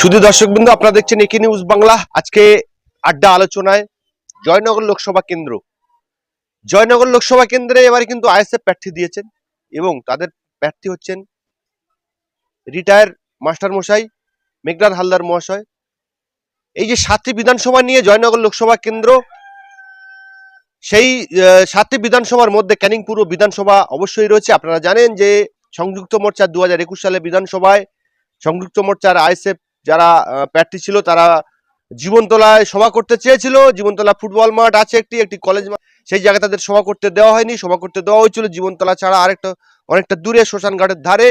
শুধু দর্শকবৃন্দ, আপনারা দেখছেন একে নিউজ বাংলা। আজকে আড্ডা আলোচনায় জয়নগর লোকসভা কেন্দ্র। জয়নগর লোকসভা কেন্দ্রে এবারে কিন্তু আইএসএফ প্রার্থী দিয়েছেন এবং তাদের প্রার্থী হচ্ছেন রিটায়ার মাস্টার মশাই মেঘনাথ হালদার মহাশয়। এই যে সাতটি বিধানসভা নিয়ে জয়নগর লোকসভা কেন্দ্র, সেই সাতটি বিধানসভার মধ্যে ক্যানিং পূর্ব বিধানসভা অবশ্যই রয়েছে। আপনারা জানেন যে সংযুক্ত মোর্চা দু হাজার একুশ সালে বিধানসভায় সংযুক্ত মোর্চার আইএসএফ যারা প্রার্থী ছিল তারা জীবনতলায় সভা করতে চেয়েছিল। জীবনতলা ফুটবল মাঠ আছে একটি একটি কলেজ মাঠ সেই জায়গায় তাদের সভা করতে দেওয়া হয়নি। সভা করতে দেওয়া হয়েছিল। জীবনতলা ছাড়া আরেকটা, অনেকটা দূরে শ্মশান ঘাটের ধারে।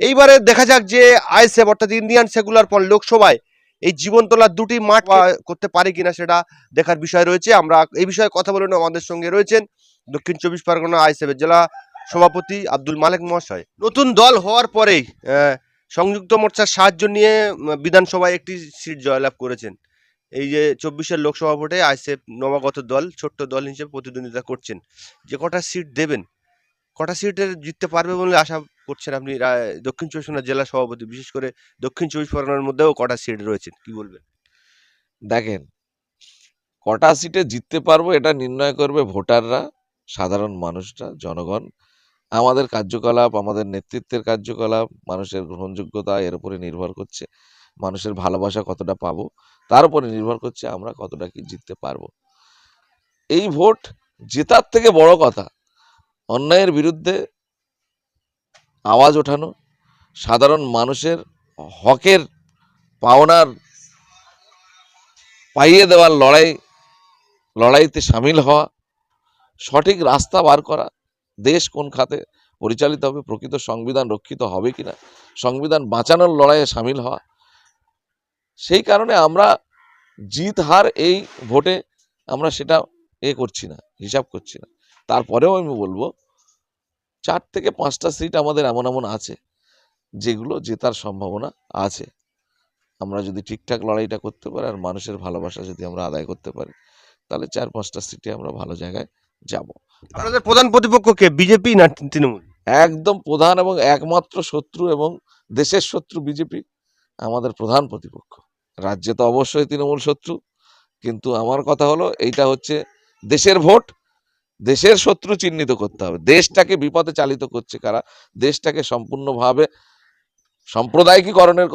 এইবারে দেখা যাক যে আইএসএফ অর্থাৎ ইন্ডিয়ান সেকুলার ফ্রন্ট লোকসভায় এই জীবনতলার দুটি মাঠ করতে পারে কিনা সেটা দেখার বিষয় রয়েছে। আমরা এই বিষয়ে কথা বলে আমাদের সঙ্গে রয়েছেন দক্ষিণ চব্বিশ পরগনা আইএসএফ এর জেলা সভাপতি আব্দুল মালেক মহাশয়। নতুন দল হওয়ার পরেই সংযুক্ত মোর্চার সাহায্য নিয়ে বিধানসভায় একটি সিট জয়লাভ করেছেন। এই যে চব্বিশের লোকসভা ভোটে আইসেফ নবাগত দল, ছোট্ট দল হিসেবে প্রতিদ্বন্দ্বিতা করছেন। যে কটা সিট দেবেন, কটা সিটের জিততে পারবে বলে আশা করছেন আপনি? দক্ষিণ চব্বিশ পরগনার জেলা সভাপতি, বিশেষ করে দক্ষিণ চব্বিশ পরগনার মধ্যেও কটা সিট রয়েছেন কি বলবেন? দেখেন, কটা সিটে জিততে পারব এটা নির্ণয় করবে ভোটাররা, সাধারণ মানুষরা, জনগণ। আমাদের কার্যকলাপ, আমাদের নেতৃত্বের কার্যকলাপ, মানুষের গ্রহণযোগ্যতা এর উপরে নির্ভর করছে। মানুষের ভালোবাসা কতটা পাবো, তার উপরে নির্ভর করছে আমরা কতটা কি জিততে পারব। এই ভোট জেতার থেকে বড় কথা, অন্যায়ের বিরুদ্ধে আওয়াজ ওঠানো, সাধারণ মানুষের হকের পাওনার পাইয়ে দেওয়ার লড়াই, লড়াইতে সামিল হওয়া, সঠিক রাস্তা বার করা দেশ কোন খাতে পরিচালিত হবে, প্রকৃত সংবিধান রক্ষিত হবে কিনা, সংবিধান বাঁচানোর লড়াইয়ে সামিল হওয়া। সেই কারণে আমরা জিত হার এই ভোটে আমরা সেটা এ করছি না, হিসাব করছি না। তারপরেও আমি বলব, চার থেকে পাঁচটা সিট আমাদের এমন এমন আছে, যেগুলো জেতার সম্ভাবনা আছে। আমরা যদি ঠিকঠাক লড়াইটা করতে পারি আর মানুষের ভালোবাসা যদি আমরা আদায় করতে পারি, তাহলে চার পাঁচটা সিটে আমরা ভালো জায়গায় যাব। আপনাদের প্রধান প্রতিপক্ষ কে? বিজেপি না তৃণমূল? একদম প্রধান এবং একমাত্র শত্রু এবং দেশের শত্রু বিজেপি, আমাদের প্রধান প্রতিপক্ষ। রাজ্যে তো অবশ্যই তৃণমূল শত্রু, কিন্তু আমার কথা হলো এইটা হচ্ছে দেশের ভোট, দেশের শত্রু চিহ্নিত করতে হবে। দেশটাকে বিপদে চালিত করছে কারা? দেশটাকে সম্পূর্ণভাবে সাম্প্রদায়িকীকরণের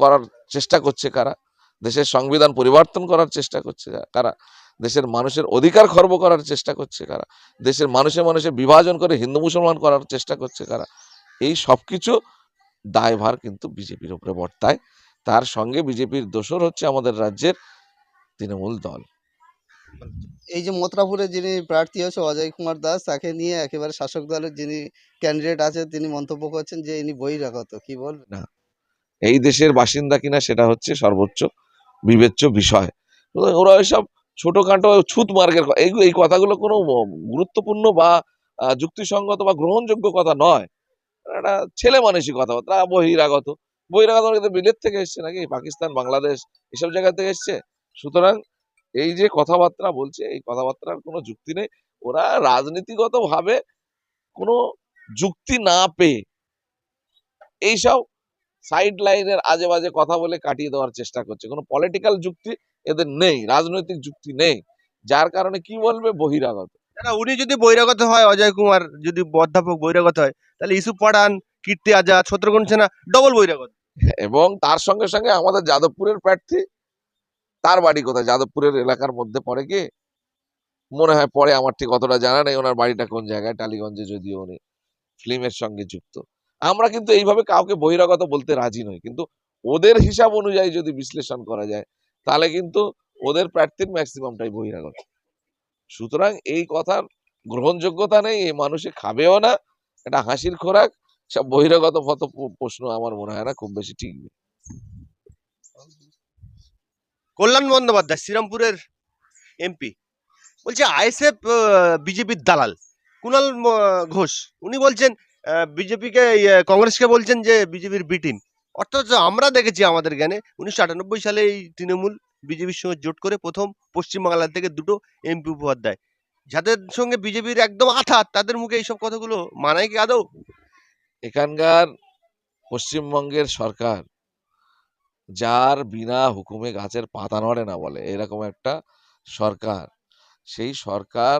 করার চেষ্টা করছে কারা? দেশের সংবিধান পরিবর্তন করার চেষ্টা করছে কারা? দেশের মানুষের অধিকার খর্ব করার চেষ্টা করছে কারা? দেশের মানুষে মানুষে বিভাজন করে হিন্দু মুসলমান করার চেষ্টা করছে কারা? এই সব কিছু দায়ভার কিন্তু বিজেপির উপরে বর্তায়। তার সঙ্গে বিজেপির দোসর হচ্ছে আমাদের রাজ্যের তৃণমূল দল। এই যে মথুরাপুরে যিনি প্রার্থী আছে অজয় কুমার দাস তাকে নিয়ে একেবারে শাসক দলের যিনি ক্যান্ডিডেট আছে তিনি মন্তব্য করছেন যে ইনি বহিরাগত কি বলবেন? এই দেশের বাসিন্দা কিনা সেটা হচ্ছে সর্বোচ্চ বিবেচ্য বিষয়। ওরা এসব ছোটখাটো ছুত মার্গের এই এই কথাগুলো কোনো গুরুত্বপূর্ণ বা যুক্তিসঙ্গত বা গ্রহণযোগ্য কথা নয়। একটা ছেলে মানুষই কথাবার্তা বহিরাগত। বহিরাগত মানে তো বিলেত থেকে এসছে নাকি? পাকিস্তান, বাংলাদেশ, এসব জায়গা থেকে এসছে। সুতরাং এই যে কথাবার্তা বলছে, এই কথাবার্তার কোনো যুক্তি নেই। ওরা রাজনীতিগত ভাবে কোনো যুক্তি না পেয়ে এইসব সাইড লাইনের আজে বাজে কথা বলে কাটিয়ে দেওয়ার চেষ্টা করছে। কোনো পলিটিক্যাল যুক্তি এদের নেই রাজনৈতিক যুক্তি নেই। যার কারণে কি বলবে? বহিরাগত। না উনি যদি বহিরাগত হয় অজয় কুমার যদি অধ্যাপক বহিরাগত হয় তাহলে ইসুফ পাঠান কীর্তি আজাদ ছত্রগণ সেনা ডবল বহিরাগত। এবং তার সঙ্গে সঙ্গে আমাদের যাদবপুরের প্রার্থী তার বাড়ি কোথায়? যাদবপুরের এলাকার মধ্যে পড়ে কি? মনে হয় পরে আমার ঠিক অতটা জানা নেই ওনার বাড়িটা কোন জায়গায়? টালিগঞ্জে যদিও উনি ফিল্মের সঙ্গে যুক্ত। আমরা কিন্তু এইভাবে কাউকে বহিরাগত বলতে রাজি নই কিন্তু ওদের হিসাব অনুযায়ী যদি বিশ্লেষণ করা যায় তাহলে কিন্তু ওদের প্রার্থীর ম্যাক্সিমামটাই বহিরাগত। সুতরাং এই কথার গ্রহণযোগ্যতা নেই, এই মানুষে খাবেও না এটা হাসির খোরাক, সব বহিরাগত ফত প্রশ্ন আমার মনে হয় না খুব বেশি নেই। কল্যাণ বন্দ্যোপাধ্যায়, শ্রীরামপুরের এমপি বলছে আইএসএফ বিজেপির দালাল কুণাল ম- ঘোষ, উনি বলছেন বিজেপিকে কংগ্রেসকে বলছেন যে বিজেপির বি টিম অর্থাৎ আমরা দেখেছি আমাদের জ্ঞানে উনিশশো আটানব্বই সালে এই তৃণমূল বিজেপির সঙ্গে জোট করে প্রথম পশ্চিমবাংলা থেকে দুটো এমপি উপহার দেয়। যাদের সঙ্গে বিজেপির একদম আঠাত তাদের মুখে এইসব কথাগুলো মানায় কি আদৌ? এখানকার পশ্চিমবঙ্গের সরকার যার বিনা হুকুমে গাছের পাতা নড়ে না বলে, এরকম একটা সরকার। সেই সরকার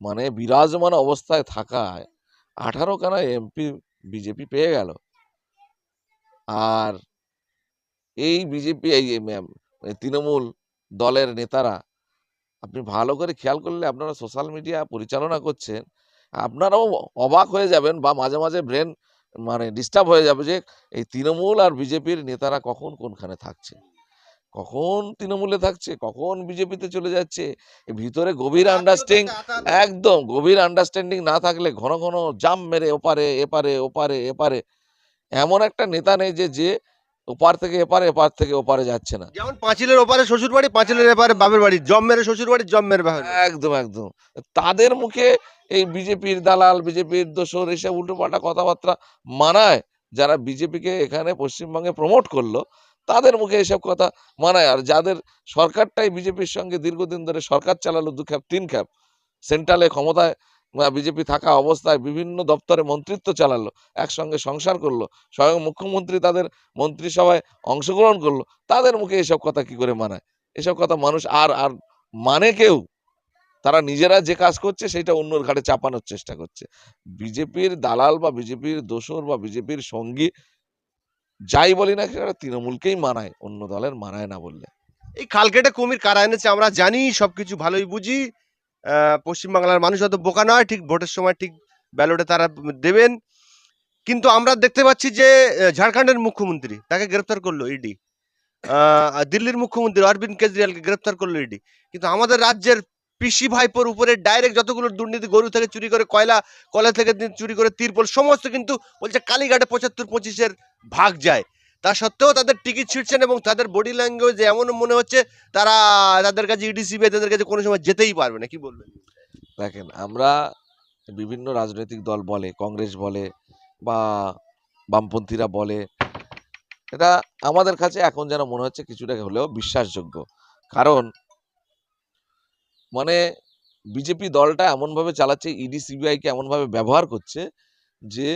মানে বিরাজমান অবস্থায় থাকায় আঠারো খানা এমপি বিজেপি পেয়ে গেল। আর এই বিজেপি এই এই তৃণমূল দলের নেতারা আপনি ভালো করে খেয়াল করলে আপনারা সোশ্যাল মিডিয়া পরিচালনা করছেন আপনারাও অবাক হয়ে যাবেন বা মাঝে মাঝে ব্রেন মানে ডিস্টার্ব হয়ে যাবে যে এই তৃণমূল আর বিজেপির নেতারা কখন কোনখানে থাকছে? কখন তৃণমূলে থাকছে? কখন বিজেপিতে চলে যাচ্ছে? ভিতরে গভীর আন্ডারস্ট্যান্ডিং একদম গভীর আন্ডারস্ট্যান্ডিং না থাকলে ঘন ঘন জাম মেরে ওপারে এপারে ওপারে এপারে এমন একটা নেতা নেই যে যে ওপার থেকে এপারে এপার থেকে ওপারে যাচ্ছে না। যেমন পাঁচিলের ওপারে শ্বশুর বাড়ি পাঁচিলের এপারে বাপের বাড়ি জম মেরে শ্বশুর বাড়ি জম মেরে বাপের একদম একদম। তাদের মুখে এই বিজেপির দালাল বিজেপির দোসর এসব উল্টোপাল্টা কথাবার্তা মানায় যারা বিজেপিকে এখানে পশ্চিমবঙ্গে প্রমোট করল তাদের মুখে এসব কথা মানায়। আর যাদের সরকারটাই বিজেপির সঙ্গে দীর্ঘদিন ধরে সরকার চালালো দু খ্যাপ তিন খ্যাপ সেন্ট্রালে ক্ষমতায় বিজেপি থাকা অবস্থায় বিভিন্ন দপ্তরে মন্ত্রিত্ব চালালো, একসঙ্গে সংসার করল, স্বয়ং মুখ্যমন্ত্রী তাদের মন্ত্রিসভায় অংশগ্রহণ করল, তাদের মুখে এসব কথা কি করে মানায়? এসব কথা মানুষ আর আর মানে কেউ? তারা নিজেরা যে কাজ করছে, সেটা অন্যর ঘাড়ে চাপানোর চেষ্টা করছে। বিজেপির দালাল বা বিজেপির দোসর বা বিজেপির সঙ্গী যাই বলি না তৃণমূলকেই মানায়, অন্য দলের মানায় না বললে। এই খাল কেটে কুমির কারা এনেছে আমরা জানি, সবকিছু ভালোই বুঝি। পশ্চিমবাংলার মানুষ অত বোকা নয়, ঠিক ভোটের সময় ঠিক ব্যালটে তারা দেবেন। কিন্তু আমরা দেখতে পাচ্ছি যে ঝাড়খণ্ডের মুখ্যমন্ত্রী তাকে গ্রেপ্তার করল ইডি দিল্লির মুখ্যমন্ত্রী অরবিন্দ কেজরিওয়ালকে গ্রেপ্তার করল ইডি কিন্তু আমাদের রাজ্যের পিসি ভাইপোর উপরে ডাইরেক্ট যতগুলো দুর্নীতি, গরু থেকে চুরি করে কয়লা কয়লা থেকে চুরি করে তিরপল, সমস্ত কিন্তু বলছে কালীঘাটে পঁচাত্তর পঁচিশের ভাগ যায়। তা সত্ত্বেও তাদের টিকিট ছিটছেন এবং তাদের বডি ল্যাঙ্গুয়েজ এমন মনে হচ্ছে, তারা তাদের কাছে ইডি সিবিআই তাদের কাছে কোনো সময় যেতেই পারবে না, কি বলবেন? দেখেন, আমরা বিভিন্ন রাজনৈতিক দল বলে, কংগ্রেস বলে বা বামপন্থীরা বলে, এটা আমাদের কাছে এখন যেন মনে হচ্ছে কিছুটা হলেও বিশ্বাসযোগ্য। কারণ মানে বিজেপি দলটা এমনভাবে চালাচ্ছে ইডি সিবিআইকে এমনভাবে ব্যবহার করছে যে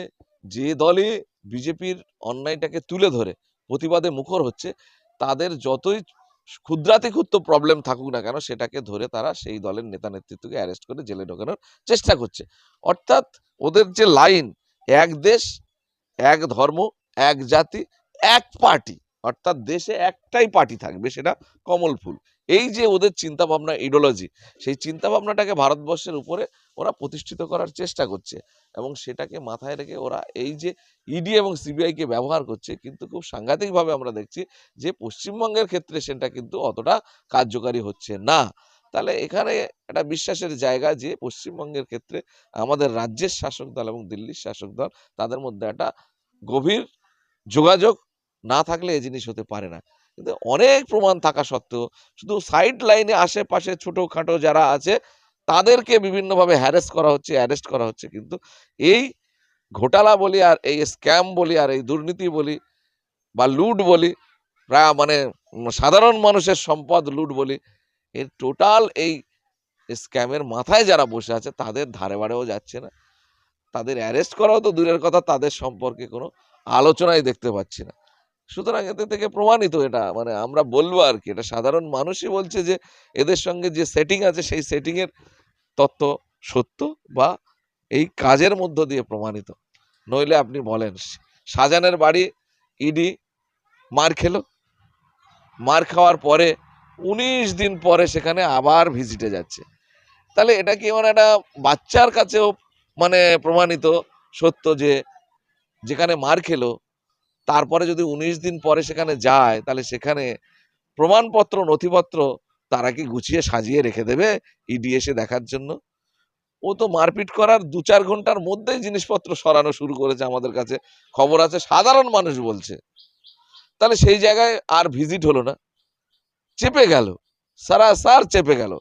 যে দলে বিজেপির অন্যায়টাকে তুলে ধরে, প্রতিবাদে মুখর হচ্ছে, তাদের যতই ক্ষুদ্রাতি ক্ষুদ্র প্রবলেম থাকুক না কেন, সেটাকে ধরে তারা সেই দলের নেতা নেতৃত্বকে অ্যারেস্ট করে জেলে ঢোকানোর চেষ্টা করছে। অর্থাৎ ওদের যে লাইন এক দেশ, এক ধর্ম, এক জাতি, এক পার্টি অর্থাৎ দেশে একটাই পার্টি থাকবে, সেটা কমল ফুল। এই যে ওদের চিন্তা ভাবনা ইডিওলজি সেই চিন্তা ভাবনাটাকে ভারতবর্ষের উপরে ওরা প্রতিষ্ঠিত করার চেষ্টা করছে এবং সেটাকে মাথায় রেখে ওরা এই যে ইডি এবং সিবিআইকে ব্যবহার করছে, কিন্তু খুব সাংঘাতিকভাবে আমরা দেখছি যে পশ্চিমবঙ্গের ক্ষেত্রে সেটা কিন্তু অতটা কার্যকারী হচ্ছে না। তাহলে এখানে একটা বিশ্বাসের জায়গা যে পশ্চিমবঙ্গের ক্ষেত্রে আমাদের রাজ্যের শাসক দল এবং দিল্লির শাসক দল, তাদের মধ্যে একটা গভীর যোগাযোগ না থাকলে এই জিনিস হতে পারে না। কিন্তু অনেক প্রমাণ থাকা সত্ত্বেও শুধু সাইড লাইনে আশেপাশে ছোটোখাটো যারা আছে, তাদেরকে বিভিন্নভাবে হ্যারেস করা হচ্ছে অ্যারেস্ট করা হচ্ছে। কিন্তু এই ঘোটালা বলি আর এই স্ক্যাম বলি আর এই দুর্নীতি বলি বা লুট বলি প্রায় মানে সাধারণ মানুষের সম্পদ লুট বলি, এর টোটাল এই স্ক্যামের মাথায় যারা বসে আছে, তাদের ধারে বাড়েও যাচ্ছে না। তাদের অ্যারেস্ট করাও তো দূরের কথা, তাদের সম্পর্কে কোনো আলোচনাই দেখতে পাচ্ছি না। সুতরাং এতে থেকে প্রমাণিত এটা মানে আমরা বলব আর কি, এটা সাধারণ মানুষই বলছে যে এদের সঙ্গে যে সেটিং আছে সেই সেটিংয়ের তত্ত্ব সত্য বা এই কাজের মধ্য দিয়ে প্রমাণিত। নইলে আপনি বলেন, শাহজাহানের বাড়ি ইডি মার খেলো। মার খাওয়ার পরে উনিশ দিন পরে সেখানে আবার ভিজিটে যাচ্ছে। তাহলে এটা কি মানে একটা বাচ্চার কাছেও মানে প্রমাণিত সত্য যে যেখানে মার খেলো তারপরে যদি উনিশ দিন পরে সেখানে যায়, তাহলে সেখানে প্রমাণপত্র, নথিপত্র তারা কি গুছিয়ে সাজিয়ে রেখে দেবে ইডি এসে দেখার জন্য? ও তো মারপিট করার দু চার ঘণ্টার মধ্যেই জিনিসপত্র সরানো শুরু করেছে আমাদের কাছে। খবর আছে, সাধারণ মানুষ বলছে। তাহলে সেই জায়গায় আর ভিজিট হলো না। চেপে গেল। সারাসার চেপে গেল।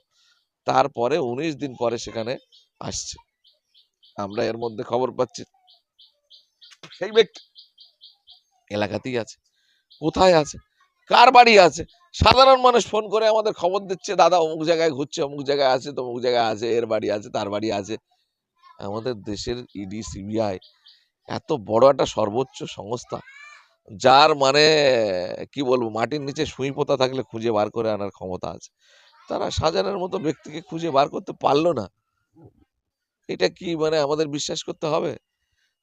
তারপরে উনিশ দিন পরে সেখানে আসছে। আমরা এর মধ্যে খবর পাচ্ছি। সেই ব্যক্তি এলাকাতেই আছে। কোথায় আছে? কার বাড়ি আছে? সাধারণ মানুষ ফোন করে আমাদের খবর দিচ্ছে, দাদা, অমুক জায়গায় ঘুরছে, অমুক জায়গায় আছে, তমুক জায়গায় আছে, এর বাড়ি আছে, তার বাড়ি আছে। আমাদের দেশের ইডি সিবিআই এত বড় একটা সর্বোচ্চ সংস্থা, যার মানে কি বলব, মাটির নিচে সুই পোতা থাকলে খুঁজে বার করে আনার ক্ষমতা আছে। তারা সাজানোর মতো ব্যক্তিকে খুঁজে বার করতে পারল না। এটা কি মানে আমাদের বিশ্বাস করতে হবে?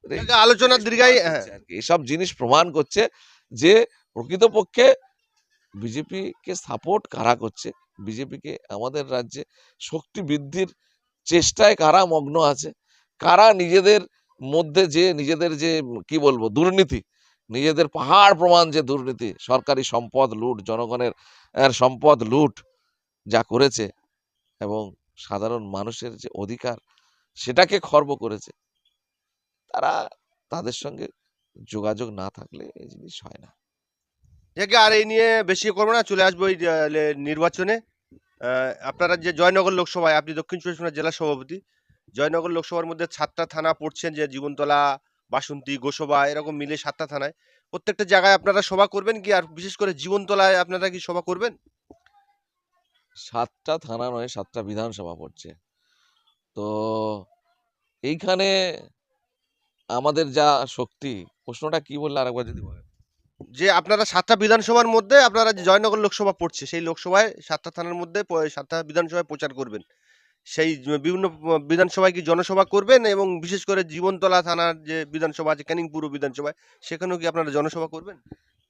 এই আলোচনার দীর্ঘায় হ্যাঁ। এসব জিনিস প্রমাণ করছে যে প্রকৃতপক্ষে বিজেপিকে সাপোর্ট কারা করছে? বিজেপিকে আমাদের রাজ্যে শক্তি বৃদ্ধির চেষ্টায় কারা মগ্ন আছে? কারা নিজেদের মধ্যে যে নিজেদের যে কি বলব দুর্নীতি নিজেদের পাহাড় প্রমাণ যে দুর্নীতি সরকারি সম্পদ লুট জনগণের সম্পদ লুট যা করেছে এবং সাধারণ মানুষের যে অধিকার সেটাকে খর্ব করেছে। তারা তাদের সঙ্গে যোগাযোগ না থাকলে এই জিনিস হয় না। যাকে আর এই নিয়ে বেশি করব না চলে আসব এই নির্বাচনে। আপনারা যে জয়নগর লোকসভায় আপনি দক্ষিণ চব্বিশ পরগনা জেলা সভাপতি জয়নগর লোকসভার মধ্যে সাতটা থানা পড়ছেন যে জীবনতলা বাসন্তী গোসবা এরকম মিলে সাতটা থানায়। প্রত্যেকটা জায়গায় আপনারা সভা করবেন কি আর বিশেষ করে জীবনতলায় আপনারা কি সভা করবেন? সাতটা থানা নয় সাতটা বিধানসভা পড়ছে। তো এইখানে আমাদের যা শক্তি প্রশ্নটা কি বললে আরেকবার যদি বলেন? যে আপনারা সাতটা বিধানসভার মধ্যে আপনারা যে জয়নগর লোকসভা পড়ছে সেই লোকসভায় সাতটা থানার মধ্যে সাতটা বিধানসভায় প্রচার করবেন। সেই বিভিন্ন বিধানসভায় কি জনসভা করবেন এবং বিশেষ করে জীবনতলা থানার যে বিধানসভা আছে ক্যানিং পুর বিধানসভায় সেখানেও কি আপনারা জনসভা করবেন?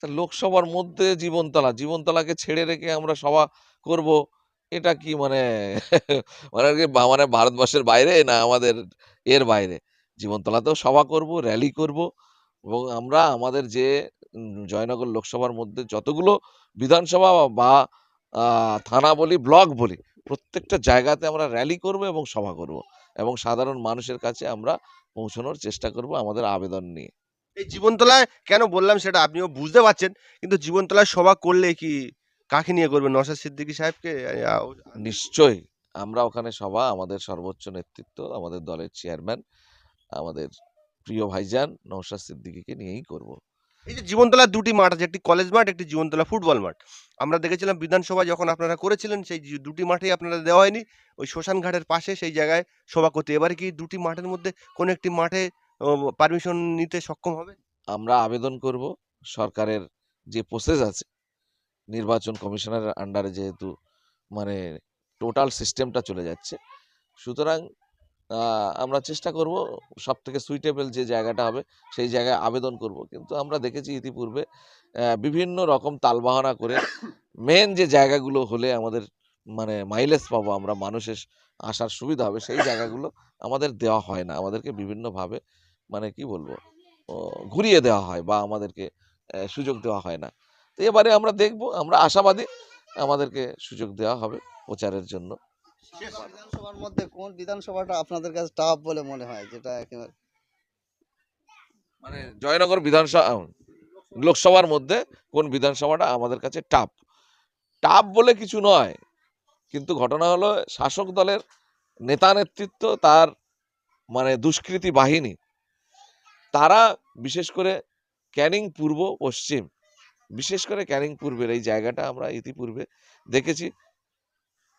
তা লোকসভার মধ্যে জীবনতলা জীবনতলাকে ছেড়ে রেখে আমরা সভা করব এটা কি মানে মানে আর কি মানে ভারতবর্ষের বাইরে না আমাদের এর বাইরে? জীবনতলাতেও সভা করব র্যালি করব এবং আমরা আমাদের যে জয়নগর লোকসভার মধ্যে যতগুলো বিধানসভা বা থানা বলি ব্লক বলি প্রত্যেকটা জায়গাতে আমরা র্যালি করব এবং সভা করব এবং সাধারণ মানুষের কাছে আমরা পৌঁছানোর চেষ্টা করব আমাদের আবেদন নিয়ে। এই জীবনতলায় কেন বললাম সেটা আপনিও বুঝতে পারছেন কিন্তু জীবনতলায় সভা করলে কি কাকে নিয়ে করবেন? নসাদ সিদ্দিকী সাহেবকে? নিশ্চয়ই আমরা ওখানে সভা আমাদের সর্বোচ্চ নেতৃত্ব আমাদের দলের চেয়ারম্যান আমাদের প্রিয় ভাইজান নৌশাদ সিদ্দিকীকে নিয়েই করব। এই যে জীবনতলার দুটি মাঠ আছে একটি কলেজ মাঠ একটি জীবনতলা ফুটবল মাঠ। আমরা দেখেছিলাম বিধানসভা যখন আপনারা করেছিলেন সেই দুটি মাঠেই আপনারা দেওয়া হয়নি। ওই শ্মশান ঘাটের পাশে সেই জায়গায় সভা করতে। এবারে কি দুটি মাঠের মধ্যে কোনো একটি মাঠে পারমিশন নিতে সক্ষম হবে? আমরা আবেদন করব সরকারের যে প্রসেস আছে নির্বাচন কমিশনারের আন্ডারে যেহেতু মানে টোটাল সিস্টেমটা চলে যাচ্ছে সুতরাং আমরা চেষ্টা করব সব থেকে সুইটেবল যে জায়গাটা হবে, সেই জায়গায় আবেদন করব। কিন্তু আমরা দেখেছি ইতিপূর্বে বিভিন্ন রকম তালবাহানা করে মেন যে জায়গাগুলো হলে আমাদের মানে মাইলেজ পাবো আমরা, মানুষের আসার সুবিধা হবে, সেই জায়গাগুলো আমাদের দেওয়া হয় না। আমাদেরকে বিভিন্নভাবে মানে কি বলব ঘুরিয়ে দেওয়া হয় বা আমাদেরকে সুযোগ দেওয়া হয় না। তো এবারে আমরা দেখব, আমরা আশাবাদী আমাদেরকে সুযোগ দেওয়া হবে প্রচারের জন্য। বিধানসভার মধ্যে কোন বিধানসভাটা আপনাদের কাছে টাফ বলে মনে হয়? যেটা একেবারে মানে জয়নগর বিধানসভা লোকসভার মধ্যে কোন বিধানসভাটা আমাদের কাছে টাপ টাপ বলে কিছু নয় কিন্তু ঘটনা হলো শাসক দলের নেতা নেতৃত্ব তার মানে দুষ্কৃতী বাহিনী তারা বিশেষ করে ক্যানিং পূর্ব পশ্চিম বিশেষ করে ক্যানিং পূর্বের এই জায়গাটা আমরা ইতিপূর্বে দেখেছি।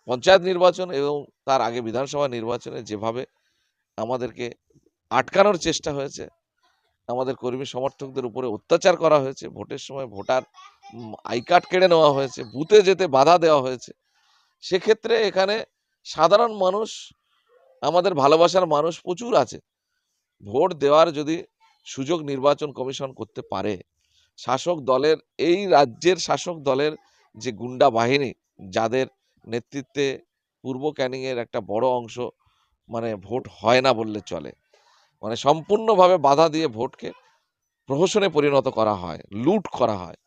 পঞ্চায়েত নির্বাচন এবং তার আগে বিধানসভা নির্বাচনে যেভাবে আমাদেরকে আটকানোর চেষ্টা হয়েছে, আমাদের কর্মী সমর্থকদের উপরে অত্যাচার করা হয়েছে, ভোটের সময় ভোটার আই কার্ড কেড়ে নেওয়া হয়েছে, বুথে যেতে বাধা দেওয়া হয়েছে, সেক্ষেত্রে এখানে সাধারণ মানুষ, আমাদের ভালোবাসার মানুষ প্রচুর আছে। ভোট দেওয়ার যদি সুযোগ নির্বাচন কমিশন করতে পারে, শাসক দলের, এই রাজ্যের শাসক দলের যে গুন্ডা বাহিনী, যাদের নেতৃত্বে পূর্ব ক্যানিংয়ের একটা বড় অংশ মানে ভোট হয় না বললে চলে। মানে সম্পূর্ণভাবে বাধা দিয়ে ভোটকে প্রহসনে পরিণত করা হয়, লুট করা হয়।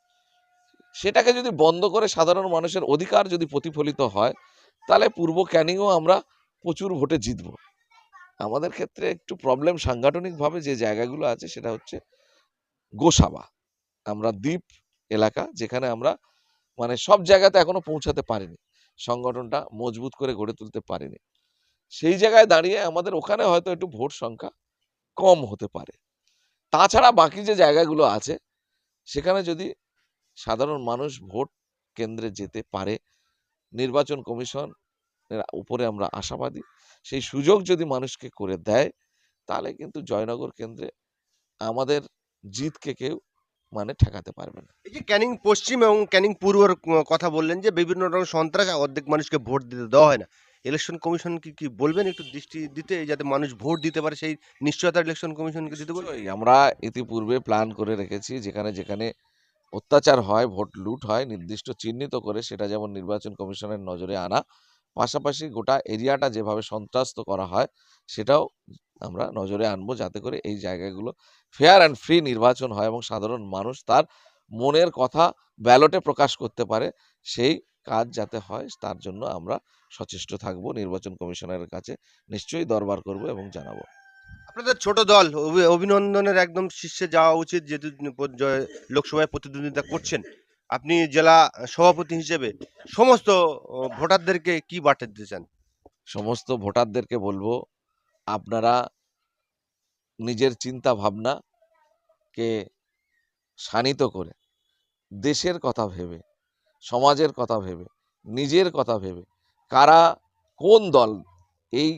সেটাকে যদি বন্ধ করে সাধারণ মানুষের অধিকার যদি প্রতিফলিত হয়, তাহলে পূর্ব ক্যানিংও আমরা প্রচুর ভোটে জিতব। আমাদের ক্ষেত্রে একটু প্রবলেম সাংগঠনিকভাবে যে জায়গাগুলো আছে, সেটা হচ্ছে গোসাবা। আমরা দ্বীপ এলাকা যেখানে আমরা মানে সব জায়গাতে এখনও পৌঁছাতে পারিনি। সংগঠনটা মজবুত করে গড়ে তুলতে পারিনি। সেই জায়গায় দাঁড়িয়ে আমাদের ওখানে হয়তো একটু ভোট সংখ্যা কম হতে পারে। তাছাড়া বাকি যে জায়গাগুলো আছে, সেখানে যদি সাধারণ মানুষ ভোট কেন্দ্রে যেতে পারে, নির্বাচন কমিশন উপরে আমরা আশাবাদী। সেই সুযোগ যদি মানুষকে করে দেয়, তাহলে কিন্তু জয়নগর কেন্দ্রে আমাদের জিতকে কেউ মানে ঠেকাতে পারবে না। এই যে ক্যানিং পশ্চিম এবং ক্যানিং পূর্বর কথা বললেন যে বিভিন্ন রকম সন্ত্রাস অর্ধেক মানুষকে ভোট দিতে দেওয়া হয় না। ইলেকশন কমিশন কি কি বলবেন একটু দৃষ্টি দিতে যাতে মানুষ ভোট দিতে পারে সেই নিশ্চয়তা ইলেকশন কমিশনকে দিতে বলবেন? আমরা ইতিপূর্বে প্ল্যান করে রেখেছি যেখানে যেখানে অত্যাচার হয় ভোট লুট হয় নির্দিষ্ট চিহ্নিত করে সেটা যেমন নির্বাচন কমিশনের নজরে আনা পাশাপাশি গোটা এরিয়াটা যেভাবে সন্ত্রাস্ত করা হয় সেটাও আমরা নজরে আনব যাতে করে এই জায়গাগুলো ফেয়ার অ্যান্ড ফ্রি নির্বাচন হয় এবং সাধারণ মানুষ তার মনের কথা ব্যালটে প্রকাশ করতে পারে। সেই কাজ যাতে হয় তার জন্য আমরা সচেষ্ট থাকব। নির্বাচন কমিশনের কাছে নিশ্চয়ই দরবার করব এবং জানাব। আপনাদের ছোট দল অভি- অভিনন্দনের একদম শীর্ষে যাওয়া উচিত যেহেতু লোকসভায় প্রতিদ্বন্দ্বিতা করছেন। আপনি জেলা সভাপতি হিসেবে সমস্ত ভোটারদেরকে কি বার্তা দিতে চান? সমস্ত ভোটারদেরকে বলব আপনারা নিজের চিন্তা ভাবনাকে শানিত করে, দেশের কথা ভেবে, সমাজের কথা ভেবে, নিজের কথা ভেবে, কারা কোন দল, এই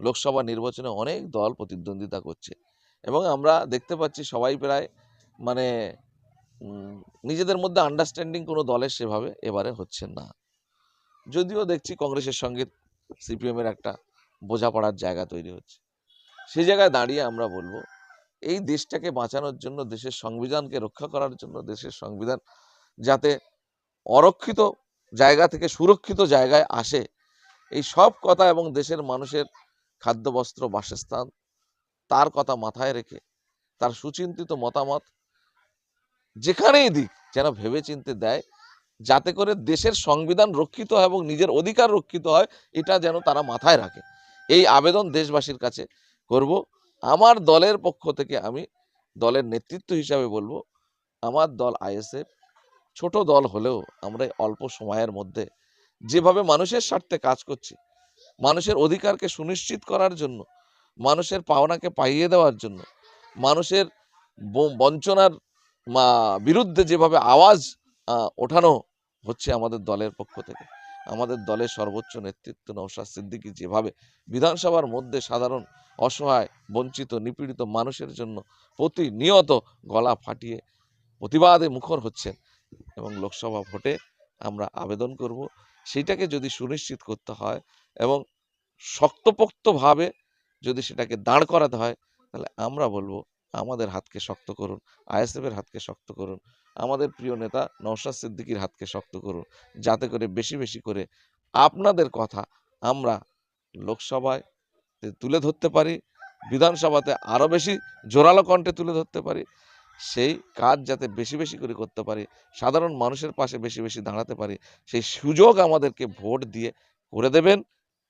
লোকসভা নির্বাচনে অনেক দল প্রতিদ্বন্দ্বিতা করছে এবং আমরা দেখতে পাচ্ছি সবাই প্রায় মানে নিজেদের মধ্যে আন্ডারস্ট্যান্ডিং কোনো দলের সেভাবে এবারে হচ্ছে না। যদিও দেখছি কংগ্রেসের সঙ্গে সিপিএমের একটা বোঝাপড়ার জায়গা তৈরি হচ্ছে। সেই জায়গায় দাঁড়িয়ে আমরা বলব, এই দেশটাকে বাঁচানোর জন্য, দেশের সংবিধানকে রক্ষা করার জন্য, দেশের সংবিধান যাতে অরক্ষিত জায়গা থেকে সুরক্ষিত জায়গায় আসে, এই সব কথা এবং দেশের মানুষের খাদ্য, বস্ত্র, বাসস্থান তার কথা মাথায় রেখে, তার সুচিন্তিত মতামত যেখানেই দিক যেন ভেবে চিনতে দেয়, যাতে করে দেশের সংবিধান রক্ষিত হয় এবং নিজের অধিকার রক্ষিত হয়, এটা যেন তারা মাথায় রাখে। এই আবেদন দেশবাসীর কাছে করব। আমার দলের পক্ষ থেকে আমি দলের নেতৃত্ব হিসাবে বলব, আমার দল আইএসএফ, ছোট দল হলেও আমরা অল্প সময়ের মধ্যে যেভাবে মানুষের স্বার্থে কাজ করছি, মানুষের অধিকারকে সুনিশ্চিত করার জন্য, মানুষের পাওনাকে পাইয়ে দেওয়ার জন্য, মানুষের বঞ্চনার বিরুদ্ধে যেভাবে আওয়াজ ওঠানো হচ্ছে আমাদের দলের পক্ষ থেকে। আমাদের দলের সর্বোচ্চ নেতৃত্ব নৌশাদ সিদ্দিকী যেভাবে বিধানসভার মধ্যে সাধারণ, অসহায়, বঞ্চিত, নিপীড়িত মানুষের জন্য প্রতিনিয়ত গলা ফাটিয়ে প্রতিবাদে মুখর হচ্ছেন এবং লোকসভা ভোটে আমরা আবেদন করব সেইটাকে যদি সুনিশ্চিত করতে হয় এবং শক্তপোক্তভাবে যদি সেটাকে দাঁড় করাতে হয়, তাহলে আমরা বলব আমাদের হাতকে শক্ত করুন, আইএসএফের হাতকে শক্ত করুন আমাদের প্রিয় নেতা নওশাদ সিদ্দিকীর হাতকে শক্ত করুন, যাতে করে বেশি বেশি করে আপনাদের কথা আমরা লোকসভায় তুলে ধরতে পারি, বিধানসভাতে আরও বেশি জোরালো কণ্ঠে তুলে ধরতে পারি, সেই কাজ যাতে বেশি বেশি করে করতে পারি, সাধারণ মানুষের পাশে বেশি বেশি দাঁড়াতে পারি, সেই সুযোগ আমাদেরকে ভোট দিয়ে করে দেবেন,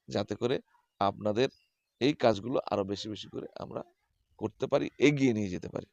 যাতে করে আপনাদের এই কাজগুলো আরও বেশি বেশি করে আমরা করতে পারি, এগিয়ে নিয়ে যেতে পারি।